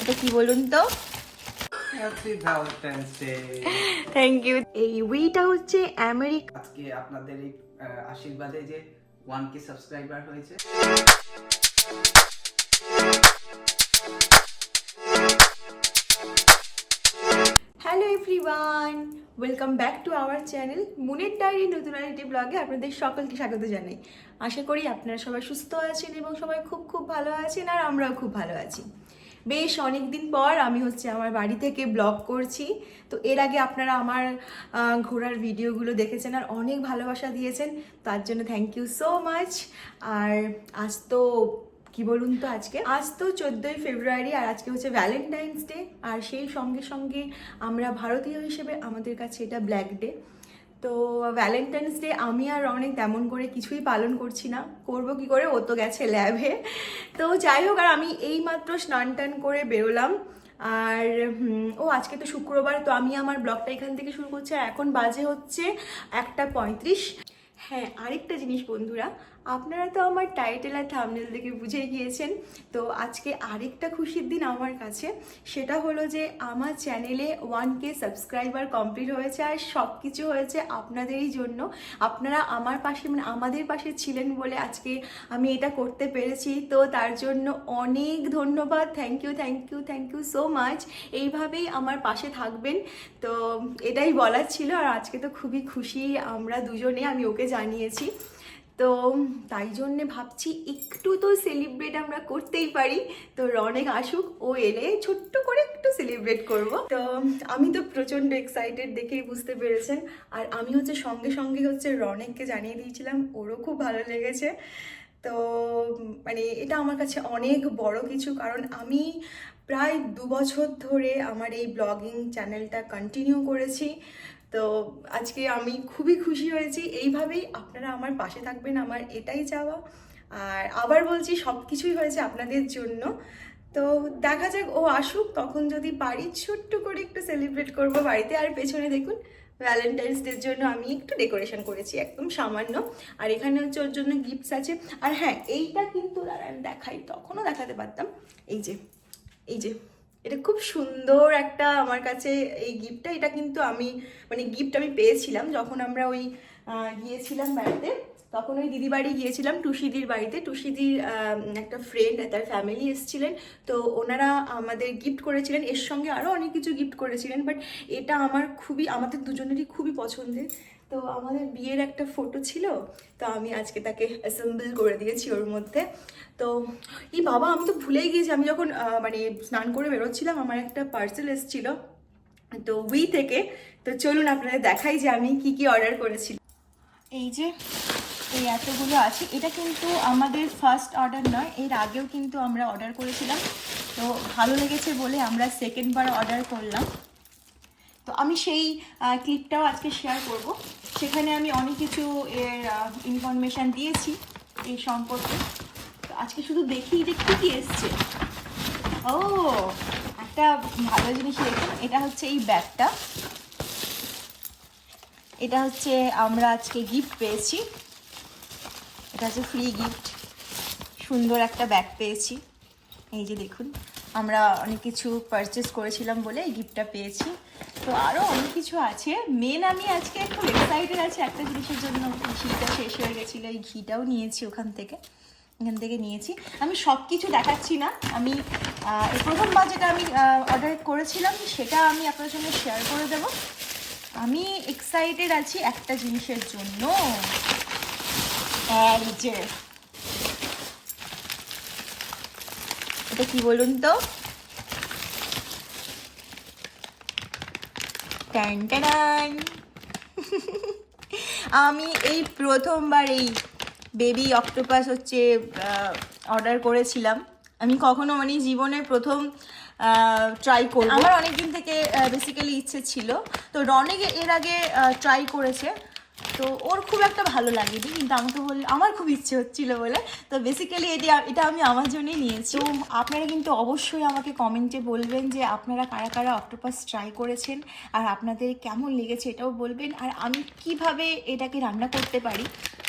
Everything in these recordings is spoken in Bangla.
এটা কি বলুন তো? থ্যাংক ইউ এই উইটা হচ্ছে আমেরিকা আজকে আপনাদের এই আশীর্বাদে যে ওয়ান কে সাবস্ক্রাইবার হয়েছে। Everyone welcome back to our channel মুনের diary নতুন আরেকটি ব্লগে আপনাদের সকলকে স্বাগত জানাই। আশা করি আপনারা সবাই সুস্থ আছেন এবং সবাই খুব খুব ভালো আছেন আর আমরাও খুব ভালো আছি। বেশ অনেক দিন পর আমি হচ্ছে আমার বাড়ি থেকে ব্লগ করছি। তো এর আগে আপনারা আমার ঘোরার ভিডিওগুলো দেখেছেন আর অনেক ভালোবাসা দিয়েছেন। তার জন্য থ্যাংক ইউ সো মাচ আর আজ তো কি বলুন তো আজকে? আজ তো চোদ্দোই ফেব্রুয়ারি আর আজকে হচ্ছে ভ্যালেন্টাইন্স ডে আর সেই সঙ্গে সঙ্গে আমরা ভারতীয় হিসেবে আমাদের কাছে এটা ব্ল্যাক ডে তো ভ্যালেন্টাইন্স ডে আমি আর অনেক তেমন করে কিছুই পালন করছি না। করব কি করে? ও তো গেছে ল্যাবে তো যাই হোক, আর আমি এইমাত্র স্নান টান করে বেরোলাম। আর ও আজকে তো শুক্রবার, তো আমি আমার ব্লগটা এখান থেকে শুরু করছি। আর এখন বাজে হচ্ছে একটা পঁয়ত্রিশ। হ্যাঁ আরেকটা জিনিস বন্ধুরা আপনারা তো আমার টাইটেল আর থামনেল দেখে বুঝে গিয়েছেন। তো আজকে আরেকটা খুশির দিন আমার কাছে। সেটা হলো যে আমার চ্যানেলে ওয়ান কে সাবস্ক্রাইবার কমপ্লিট হয়েছে আর সব কিছু হয়েছে আপনাদেরই জন্য। আপনারা আমার পাশে মানে আমাদের পাশে ছিলেন বলে আজকে আমি এটা করতে পেরেছি। তো তার জন্য অনেক ধন্যবাদ। Thank you thank you thank you so much এইভাবেই আমার পাশে থাকবেন। তো এটাই বলার ছিল আর আজকে তো খুবই খুশি আমরা দুজনে আমি ওকে জানিয়েছি। তো তাই জন্যে ভাবছি একটু তো সেলিব্রেট আমরা করতেই পারি। তো রনেক আসুক, ও এলে ছোট্ট করে একটু সেলিব্রেট করব। তো আমি তো প্রচণ্ড এক্সাইটেড দেখেই বুঝতে পেরেছেন। আর আমি হচ্ছে সঙ্গে সঙ্গে হচ্ছে রনেককে জানিয়ে দিয়েছিলাম, ওরও খুব ভালো লেগেছে। তো মানে এটা আমার কাছে অনেক বড় কিছু, কারণ আমি প্রায় দু বছর ধরে আমার এই ব্লগিং চ্যানেলটা কন্টিনিউ করেছি। তো আজকে আমি খুবই খুশি হয়েছি। এইভাবেই আপনারা আমার পাশে থাকবেন আমার এটাই চাওয়া। আর আবার বলছি সব কিছুই হয়েছে আপনাদের জন্য। তো দেখা যাক ও আসুক, তখন যদি পারি ছোট্ট করে একটু সেলিব্রেট করব বাড়িতে। আর পেছনে দেখুন ভ্যালেন্টাইন্স ডের জন্য আমি একটু ডেকোরেশন করেছি, একদম সামান্য। আর এখানে হচ্ছে ওর জন্য গিফটস আছে। আর হ্যাঁ এইটা কিন্তু দাঁড়ান দেখাই, তখনও দেখাতে পারতাম। এই যে এই যে। এটা খুব সুন্দর একটা আমার কাছে এই গিফটটা এটা কিন্তু আমি মানে গিফট আমি পেয়েছিলাম যখন আমরা ওই গিয়েছিলাম বাড়িতে। তখন ওই দিদি বাড়ি গিয়েছিলাম, টুসিদির বাড়িতে। টুসিদির একটা ফ্রেন্ড তার ফ্যামিলি এসেছিলেন। তো ওনারা আমাদের গিফট করেছিলেন। এর সঙ্গে আরও অনেক কিছু গিফট করেছিলেন বাট এটা আমার খুবই, আমাদের দুজনেরই খুবই পছন্দের। তো আমাদের বিয়ের একটা ফটো ছিল, তো আমি আজকে তাকে অ্যাসেম্বল করে দিয়েছি ওর মধ্যে। তো এই বাবা, আমি তো ভুলেই গিয়েছি। আমি যখন মানে স্নান করে বেরোচ্ছিলাম, আমার একটা পার্সেল এসেছিল। তো উই থেকে, তো চলুন আপনাদের দেখাই যে আমি কি কি অর্ডার করেছি। এই যে এই এতগুলো আছে। এটা কিন্তু আমাদের ফার্স্ট অর্ডার নয়, এর আগেও কিন্তু আমরা অর্ডার করেছিলাম। তো ভালো লেগেছে বলে আমরা সেকেন্ড বার অর্ডার করলাম। তো আমি সেই ক্লিপটাও আজকে শেয়ার করব। সেখানে আমি অনেক কিছু এর ইনফরমেশান দিয়েছি এই সম্পর্কে। তো আজকে শুধু দেখি যে কী কী এসছে। ও, একটা ভালো জিনিস দেখুন এটা হচ্ছে এই ব্যাগটা। এটা হচ্ছে আমরা আজকে গিফট পেয়েছি। এটা হচ্ছে ফ্রি গিফট সুন্দর একটা ব্যাগ পেয়েছি। এই যে দেখুন, আমরা অনেক কিছু পারচেস করেছিলাম বলে এই গিফটটা পেয়েছি। তো আরও অনেক কিছু আছে। মেন আমি আজকে খুব এক্সাইটেড আছে একটা জিনিসের জন্য। ঘিটা শেষ হয়ে গেছিল, এই ঘিটাও নিয়েছি ওখান থেকে। এখান থেকে নিয়েছি। আমি সব কিছু দেখাচ্ছি না। আমি প্রথমবার যেটা আমি অর্ডার করেছিলাম, সেটা আমি আপনার সঙ্গে শেয়ার করে দেব। আমি এক্সাইটেড আছি একটা জিনিসের জন্য। এই যে। এটা কি বলুন তো? আমি এই প্রথমবার এই বেবি অক্টোপাস হচ্ছে অর্ডার করেছিলাম। আমি কখনো মানে জীবনে প্রথম ট্রাই করব। আমার অনেক দিন থেকে বেসিক্যালি ইচ্ছে ছিল। তো রনেক এর আগে ট্রাই করেছে। তো ওর খুব একটা ভালো লাগেনি, কিন্তু আমাকে বললে আমার খুব ইচ্ছে হচ্ছিল বলে। তো বেসিক্যালি এটা এটা আমি আমার জন্যই নিয়েছি। তো আপনারা কিন্তু অবশ্যই আমাকে কমেন্টে বলবেন যে আপনারা কারা কারা অক্টোপাস ট্রাই করেছেন আর আপনাদের কেমন লেগেছে এটাও বলবেন। আর আমি কীভাবে এটাকে রান্না করতে পারি?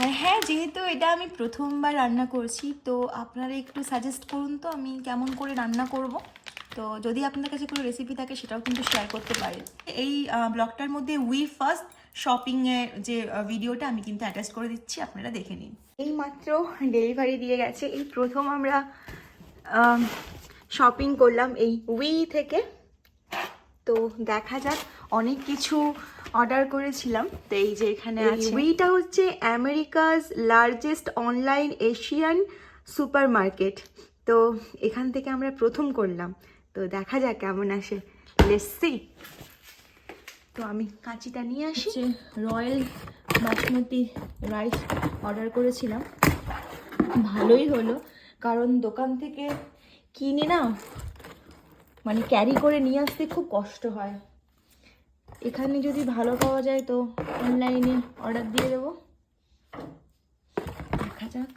আর হ্যাঁ যেহেতু এটা আমি প্রথমবার রান্না করছি, তো আপনারা একটু সাজেস্ট করুন তো আমি কেমন করে রান্না করব। তো যদি আপনাদের কাছে কোনো রেসিপি থাকে, সেটাও কিন্তু শেয়ার করতে পারেন। এই ব্লগটার মধ্যে উই ফার্স্ট শপিংয়ের যে ভিডিওটা আমি কিন্তু অ্যাটাচ করে দিচ্ছি আপনারা দেখে নিন। এই মাত্র ডেলিভারি দিয়ে গেছে। এই প্রথম আমরা শপিং করলাম এই উই থেকে। তো দেখা যাক অনেক কিছু অর্ডার করেছিলাম। তো এই যে এখানে আছে। উইটা হচ্ছে America's largest online Asian super market তো এখান থেকে আমরা প্রথম করলাম। তো দেখা যাক কেমন আসে। লেসি তো আমি কাঁচিটা নিয়ে আসি। রয়্যাল বাসমতি রাইস অর্ডার করেছিলাম। ভালোই হলো, কারণ দোকান থেকে কিনে না মানে ক্যারি করে নিয়ে আসতে খুব কষ্ট হয়। এখানে যদি ভালো পাওয়া যায় তো অনলাইনে অর্ডার দিয়ে দেবো। দেখা যাক।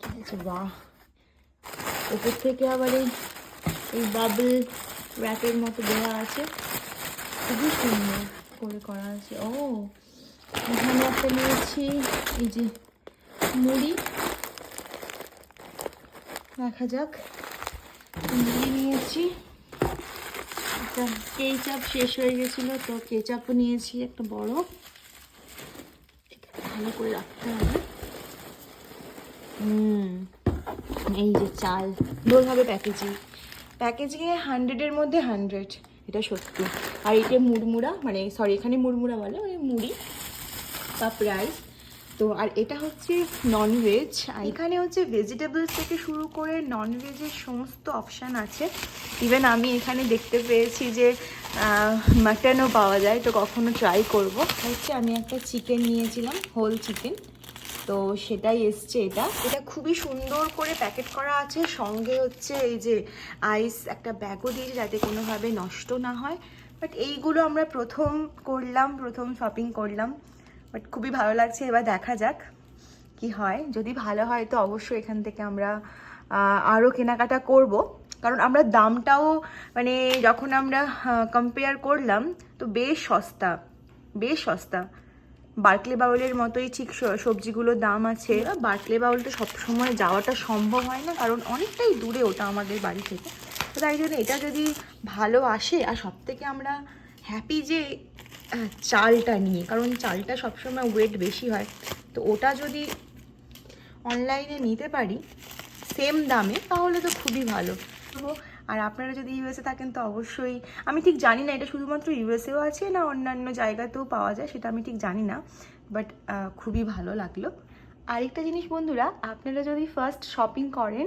কি আছে, বাহ। ওপর থেকে আবার এই বাবল র্যাপের মতো দেওয়া আছে। খুবই সুন্দর করে করা আছে। ও, এখানে একটা নিয়েছি, এই যে মুড়ি। দেখা যাক। মুড়ি নিয়েছি। একটা কেচাপ শেষ হয়ে গেছিল, তো কেচাপও নিয়েছি, একটা বড়। ভালো করে রাখতে হবে। হুম, এই যে চাল। সুন্দরভাবে প্যাকেজিং প্যাকেজিংয়ে হান্ড্রেডের মধ্যে হান্ড্রেড এটা সত্যি। আর এটা মুড়মুড়া মানে সরি এখানে মুড়মুড়া বলে ওই মুড়ি কাপ রাইস তো আর এটা হচ্ছে ননভেজ এখানে হচ্ছে ভেজিটেবলস থেকে শুরু করে ননভেজের সমস্ত অপশান আছে। ইভেন আমি এখানে দেখতে পেয়েছি যে মাটনও পাওয়া যায় তো কখনো ট্রাই করব। হচ্ছে আমি একটা চিকেন নিয়েছিলাম হোল চিকেন তো সেটাই এসছে এটা। এটা খুবই সুন্দর করে প্যাকেট করা আছে। সঙ্গে হচ্ছে এই যে আইস একটা ব্যাগও দিয়েছে যাতে কোনোভাবে নষ্ট না হয়। বাট এইগুলো আমরা প্রথম করলাম, প্রথম শপিং করলাম। বাট খুবই ভালো লাগছে, এবার দেখা যাক কি হয়। যদি ভালো হয় তো অবশ্যই এখান থেকে আমরা আরও কেনাকাটা করব। কারণ আমরা দামটাও মানে যখন আমরা কম্পেয়ার করলাম, তো বেশ সস্তা বেশ সস্তা। বার্কলে বাউলের মতোই ঠিক সবজিগুলোর দাম আছে। বার্কলে বাউলটা সবসময় যাওয়াটা সম্ভব হয় না, কারণ অনেকটাই দূরে ওটা আমাদের বাড়ি থেকে। তো তাই জন্য এটা যদি ভালো আসে, আর সব থেকে আমরা হ্যাপি যে চালটা নিয়ে, কারণ চালটা সবসময় ওয়েট বেশি হয়। তো ওটা যদি অনলাইনে নিতে পারি সেম দামে, তাহলে তো খুবই ভালো। তো আর আপনারা যদি ইউএসএ থাকেন তো অবশ্যই, আমি ঠিক জানি না এটা শুধুমাত্র ইউএসএও আছে না অন্যান্য জায়গাতেও পাওয়া যায়, সেটা আমি ঠিক জানি না বাট খুবই ভালো লাগল। আরেকটা জিনিস বন্ধুরা, আপনারা যদি ফার্স্ট শপিং করেন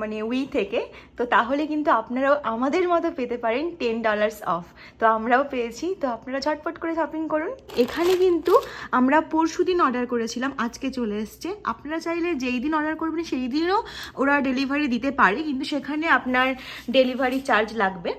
মানে উই থেকে, তো তাহলে কিন্তু আপনারাও আমাদের মতো পেতে পারেন টেন ডলার্স অফ তো আমরাও পেয়েছি, তো আপনারা ঝটপট করে শপিং করুন। এখানে কিন্তু আমরা পরশু দিন অর্ডার করেছিলাম, আজকে চলে এসছে। আপনারা চাইলে যেই দিন অর্ডার করবেন, সেই দিনও ওরা ডেলিভারি দিতে পারে, কিন্তু সেখানে আপনার ডেলিভারি চার্জ লাগবে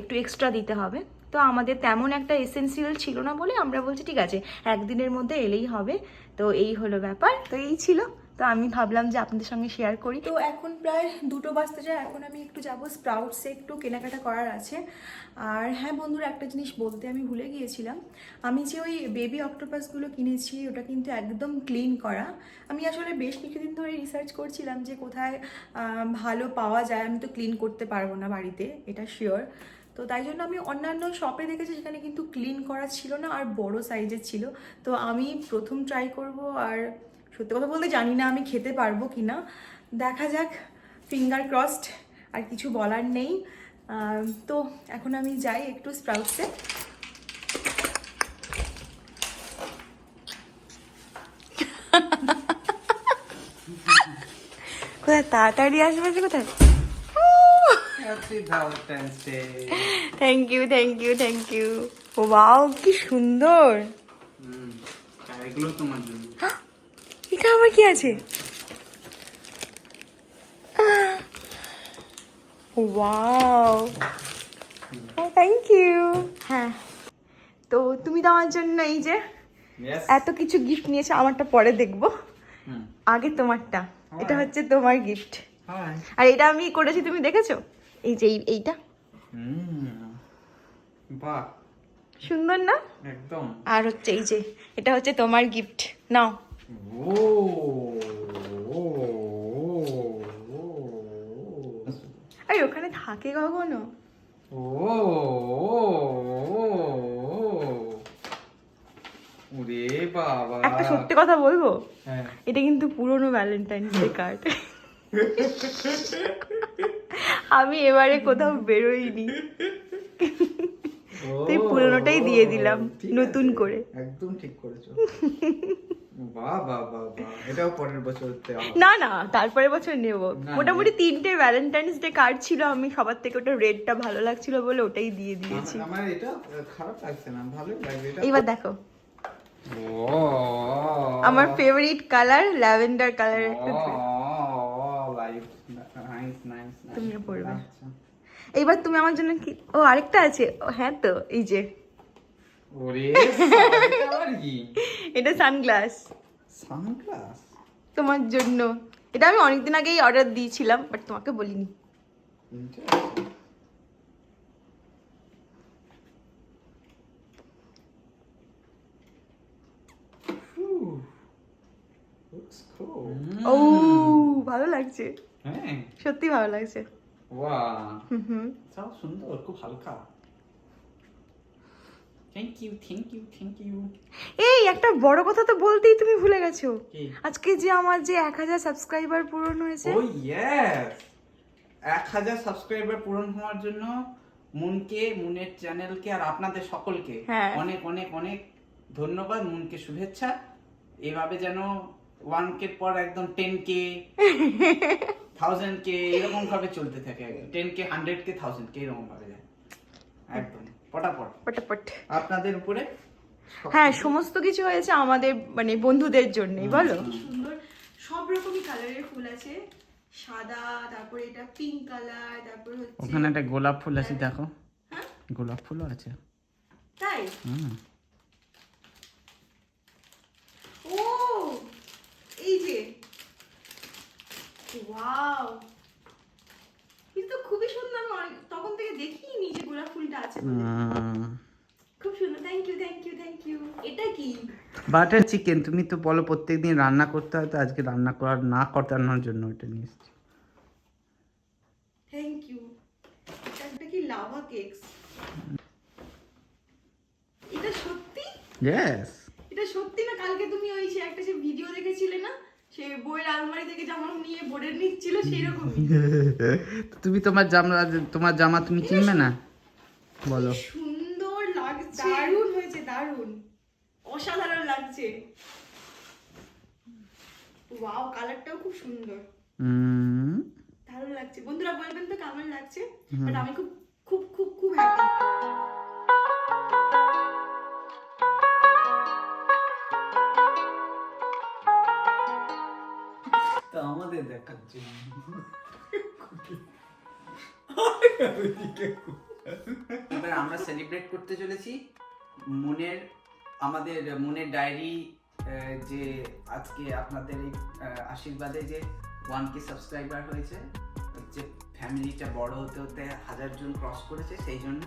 একটু এক্সট্রা দিতে হবে। তো আমাদের তেমন একটা এসেন্সিয়াল ছিল না বলে আমরা বলছি, ঠিক আছে, একদিনের মধ্যে এলেই হবে। তো এই হলো ব্যাপার। তো এই ছিল। তো আমি ভাবলাম যে আপনাদের সঙ্গে শেয়ার করি। তো এখন প্রায় দুটো বাজতে যায়। এখন আমি একটু যাব স্প্রাউটসে একটু কেনাকাটা করার আছে। আর হ্যাঁ বন্ধুরা, একটা জিনিস বলতে আমি ভুলে গিয়েছিলাম। আমি যে ওই বেবি অক্টোপাসগুলো কিনেছি, ওটা কিন্তু একদম ক্লিন করা। আমি আসলে বেশ কিছুদিন ধরে রিসার্চ করছিলাম যে কোথায় ভালো পাওয়া যায়। আমি তো ক্লিন করতে পারব না বাড়িতে, এটা শিওর তো তাই জন্য আমি অন্যান্য শপে দেখেছি সেখানে কিন্তু ক্লিন করা ছিল না আর বড় সাইজের ছিল। তো আমি প্রথম ট্রাই করব আর সত্যি কথা বলতে জানি না আমি খেতে পারব কি না দেখা যাক ফিঙ্গার ক্রসড আর কিছু বলার নেই। তো এখন আমি যাই একটু স্প্রাউটসে কোথায়? তাড়াতাড়ি আসবে কোথায়? Happy Valentine's Day thank you thank you thank you ও বাও কি সুন্দর। আর এগুলো তোমার জন্য। এটা আমার কি আছে? ওয়াও থ্যাংক ইউ হ্যাঁ। তো তুমি তো আমার জন্য এই যে এত কিছু গিফট নিয়েছে আমারটা পরে দেখব। আগে তোমারটা। এটা হচ্ছে তোমার গিফট আর এটা আমি করেছি তুমি দেখেছ? এই যে এই- এইটা। বাহ। সুন্দর না? একদম। আর হচ্ছে এই যে এটা হচ্ছে তোমার গিফট নাও। ও। আরে ওখানে থাকে কখনো? ও ওরে বাবা। একটা সত্যি কথা বলব? হ্যাঁ। এটা কিন্তু পুরনো ভ্যালেন্টাইন্স ডে কার্ড আমি এবারে কোথাও বেরোইনি। তাই পুরোনোটাই দিয়ে দিলাম, নতুন করে। একদম ঠিক করেছ। না না তারপরে বছর নেব। মোটামুটি তিনটে ভ্যালেন্টাইন্স ডে কার্ড ছিল আমি সবার থেকে ওটা রেডটা ভালো লাগছিল বলে ওটাই দিয়ে দিয়েছি। আমার- আমার এটা খারাপ লাগছে না ভালোই লাগছে। এটা এইবার দেখো। ও আমার ফেভারিট কালার ল্যাভেন্ডার কালারের একটা ও dress। লাইক নাইস নাইস তুমিও পরবে। আচ্ছা। এইবার তুমি আমার জন্য কি ও আরেকটা আছে। ও, হ্যাঁ তো এই যে। এটা সানগ্লাস। সানগ্লাস? তোমার জন্য। এটা আমি অনেকদিন আগেই অর্ডার দিয়েছিলাম বাট তোমাকে বলিনি। ও ভালো লাগছে। হ্যাঁ। সত্যি ভালো লাগছে। হুম সুন্দর খুব হালকা। Thank you thank you thank you এই একটা বড় কথা তো বলতেই তুমি ভুলে গেছো। আজকে যে আমার যে এক হাজার সাবস্ক্রাইবার পূরণ হয়েছে। ও ইয়েস এক হাজার সাবস্ক্রাইবার পূরণ হওয়ার জন্য মুনকে মুনের চ্যানেলকে আর আপনাদের সকলকে হ্যাঁ। অনেক অনেক অনেক ধন্যবাদ মুনকে শুভেচ্ছা। এভাবে যেন ওয়ান কে পর একদম টেন কে থাউজেন্ড কে এরকম ভাবে চলতে থাকে ten K. Hundred K thousand K এরকম ভাবে যায়। একদম পটাপট। পটাপট। আপনাদের উপরে? হ্যাঁ সমস্ত কিছু হয়েছে আমাদের মানে বন্ধুদের জন্যই বলো। সুন্দর সব রকমই কালারের ফুল আছে। সাদা তারপরে এটা পিঙ্ক কালার তারপরে হচ্ছে ওখানে একটা গোলাপ ফুল আছে দেখো। হ্যাঁ? গোলাপ ফুলও আছে। তাই? হুম ও এই যে ওয়াও কিন্তু খুবই সুন্দর তখন থেকে দেখিনি যে গোলাপ ফুলটা আছে। খুব সুন্দর। Thank you thank you thank you এটা কি? বাটার চিকেন তুমি তো বলো প্রত্যেকদিন রান্না করতে হয় তো আজকে রান্না করার না করানোর জন্য এটা নিয়ে এসেছি। থ্যাংক ইউ এটা কি লাভা কেকস এটা সত্যি? ইয়েস এটা সত্যি না কালকে তুমি ওই সে একটা সে ভিডিও দেখেছিলে না? সে বইয়ের আলমারি থেকে জামা নিয়ে বোর্ডের নিচ্ছিল সেই রকমই তুমি তোমার জামা তোমার জামা তুমি চিনবে না? বলো। সুন্দর লাগছে। দারুণ হয়েছে দারুণ। অসাধারণ লাগছে। ওয়াও কালারটাও খুব সুন্দর। উম, দারুণ লাগছে। বন্ধুরা বলবেন তো কেমন লাগছে? বাট আমি খুব খুব খুব খুব হ্যাপি এবার আমরা সেলিব্রেট করতে চলেছি মনের আমাদের মনের ডায়েরি যে আজকে আপনাদের আশীর্বাদে যে ওয়ান কে সাবস্ক্রাইবার হয়েছে যে ফ্যামিলিটা বড় হতে হতে হাজার জন ক্রস করেছে সেই জন্য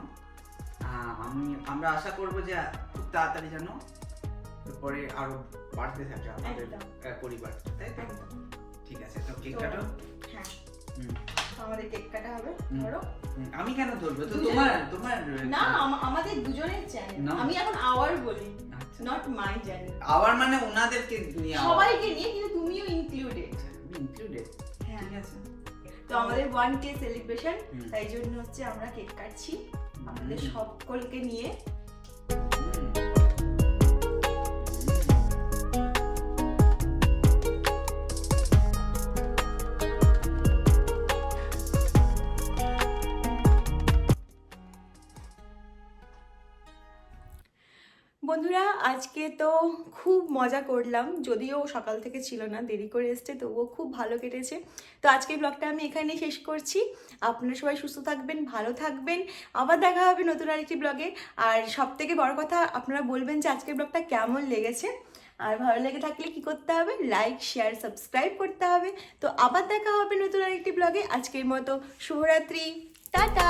আমি আমরা আশা করব যে খুব তাড়াতাড়ি যেন এরপরে আরও বাড়তে থাকে আমাদের পরিবারটা তাই তো? ঠিক আছে তো কেক কাটো। হ্যাঁ। আমাদের কেক কাটা হবে ধরো। আমি কেন ধরবো? তো তোমার তোমার না আমাদের দুজনের চ্যানেল। আমি এখন আওয়ার বলি আচ্ছা। নট মাই চ্যানেল আবার মানে ওনাদেরকে নিয়ে সবাইকে নিয়ে কিন্তু তুমিও ইনক্লুডেড ইনক্লুডেড হ্যাঁ। ঠিক আছে। তো আমাদের ওয়ান কে সেলিব্রেশন তাই জন্য হচ্ছে আমরা কেক কাটছি। আমাদের সকলকে নিয়ে। বন্ধুরা, আজকে তো খুব মজা করলাম। যদিও সকাল থেকে ছিল না, দেরি করে এসছে, তবুও খুব ভালো কেটেছে। তো আজকের ব্লগটা আমি এখানেই শেষ করছি। আপনারা সবাই সুস্থ থাকবেন, ভালো থাকবেন। আবার দেখা হবে নতুন আরেকটি ব্লগে আর সব থেকে বড় কথা, আপনারা বলবেন যে আজকের ব্লগটা কেমন লেগেছে। আর ভালো লেগে থাকলে কি করতে হবে? লাইক শেয়ার সাবস্ক্রাইব করতে হবে। তো আবার দেখা হবে নতুন আরেকটি ব্লগে আজকের মতো শুভরাত্রি। টাটা!